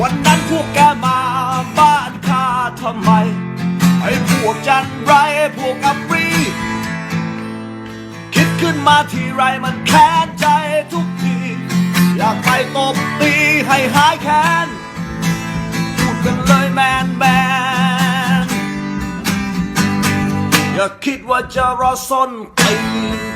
วันนั้นพวกแกมาบ้านข้าทำไม ไอ้พวกจันไรพวกอับรี คิดขึ้นมาทีไรมันแค้นใจทุกที อยากไปตบตีให้หายแค้น พูดกันเลยแมนแมนอย่าคิดว่าจะรอซ่อนตีน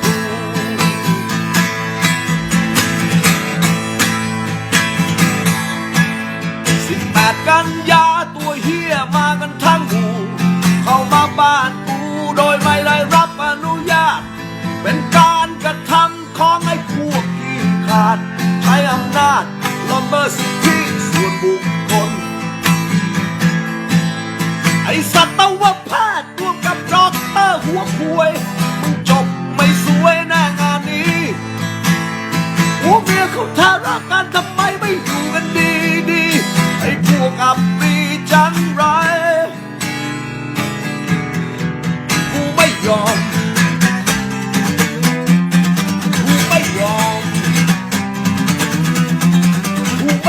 ขาดใช้อำนาจลำเมิดสิทธิส่วนบุค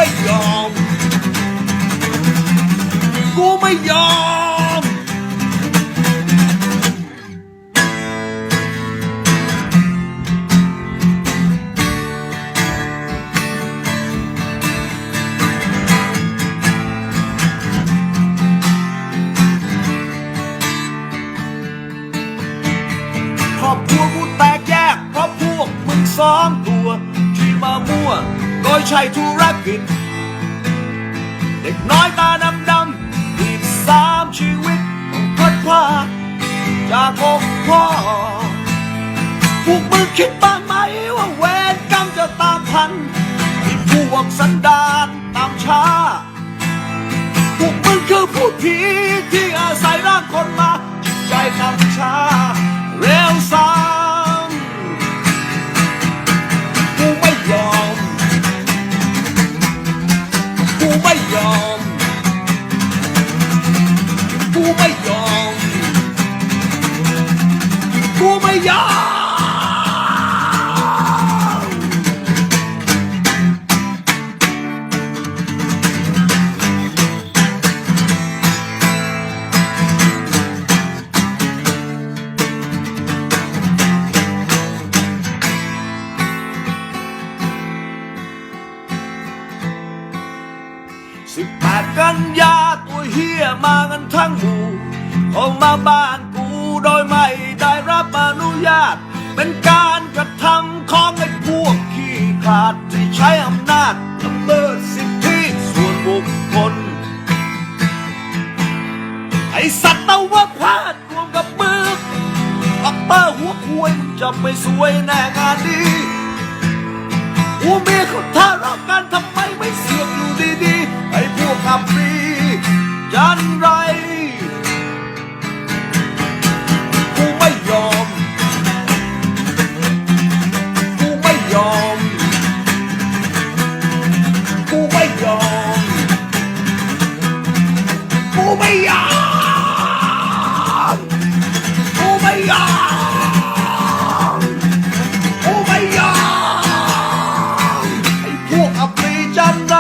ไม่ยอม กูไม่ยอม ครอบครัวกูแตกแยกเพราะพวกมึงสอง ใช้ธุรกิจ เด็กน้อยตาดำดำอีกสามชีวิตต้องพัดพาจากอกพ่อพวกมึงคิดบ้างไหมว่าเวรกรรมจะตามทันไอ้พวกสันดานตามช้าพวกมึงคือผู้ผีที่อาศัยร่างคนมาจิตใจนำช้า สิบแปดกันยาตัวเฮียมากันทั้งหมู่เข้ามาบ้านกูโดยไม่ ได้รับอนุญาต เป็นการกระทำของไอ้พวกขี้ขาดที่ใช้อำนาจละเมิดสิทธิส่วนบุคคล ไอ้สัตว์ตะวพาดรวมกับมืออัปเปอร์หัวควยมึงจะไม่สวยแน่งานนี้หัวเมียเขาทะเลาะกันทำไมไม่เสือกอยู่ดีๆ ไอ้พวกอับปรีจันไร I'll be your